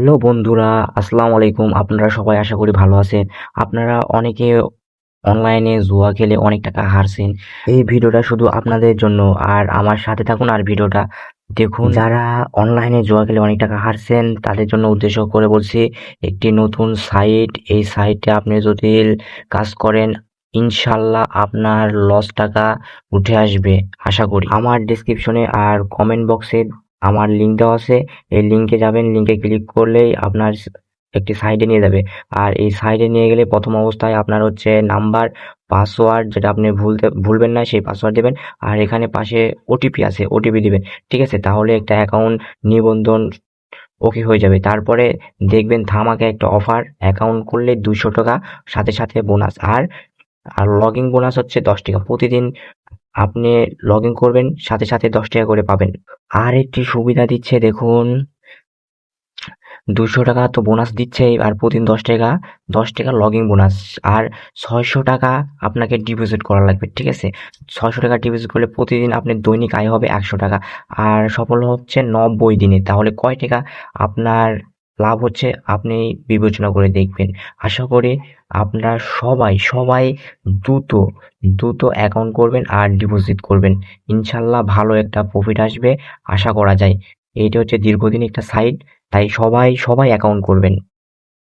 Hello বন্ধুরা, আসসালামু আলাইকুম। আপনারা সবাই আশা করি ভালো আছেন। আপনারা অনেকে অনলাইনে জুয়া খেলে অনেক টাকা হারছেন। এই ভিডিওটা শুধু আপনাদের জন্য, আর আমার সাথে থাকুন আর ভিডিওটা দেখুন। যারা অনলাইনে জুয়া খেলে অনেক টাকা হারছেন, তাদের জন্য উদ্দেশ্য করে বলছি, একটি নতুন সাইট। এই সাইটে আপনি যদি কাজ করেন ইনশাল্লাহ আপনার লস টাকা উঠে আসবে, আশা করি। আমার ডিসক্রিপশনে আর কমেন্ট বক্সে আমার লিঙ্ক দেওয়া আছে, এই লিঙ্কে যাবেন লিঙ্কে ক্লিক করলেই আপনার একটি সাইটে নিয়ে যাবে। আর এই সাইটে নিয়ে গেলে প্রথম অবস্থায় আপনার হচ্ছে নাম্বার পাসওয়ার্ড যেটা আপনি ভুলতে, ভুলবেন না সেই পাসওয়ার্ড দেবেন। আর এখানে পাশে ওটিপি আছে ওটিপি দিবেন। ঠিক আছে? তাহলে একটা অ্যাকাউন্ট নিবন্ধন ওকে হয়ে যাবে। তারপরে দেখবেন ধামাকে একটা অফার অ্যাকাউন্ট করলে দুশো টাকা, সাথে সাথে বোনাস আর আর লগ ইন বোনাস হচ্ছে দশ টাকা। প্রতিদিন আপনি লগ ইন করবেন, সাথে সাথে দশ টাকা করে পাবেন। আর একটি সুবিধা দিচ্ছে, দেখুন। দুশো টাকা তো বোনাস দিচ্ছেই আর প্রতিদিন দশ টাকা দশ টাকা লগ ইন বোনাস আর ছয়শো টাকা আপনাকে ডিপোজিট করা লাগবে, ঠিক আছে? ছয়শো টাকা ডিপোজিট করলে প্রতিদিন আপনার দৈনিক আয় হবে একশো টাকা। আর সফল হচ্ছে নব্বই দিনে, তাহলে কয় টাকা আপনার লাভ হচ্ছে, আপনি বিবেচনা করে দেখবেন। আশা করি আপনারা সবাই সবাই দ্রুত দ্রুত অ্যাকাউন্ট করবেন আর ডিপোজিট করবেন। ইনশাল্লাহ ভালো একটা প্রফিট আসবে, আশা করা যায়। এইটা হচ্ছে দীর্ঘদিন একটা সাইট তাই সবাই সবাই অ্যাকাউন্ট করবেন।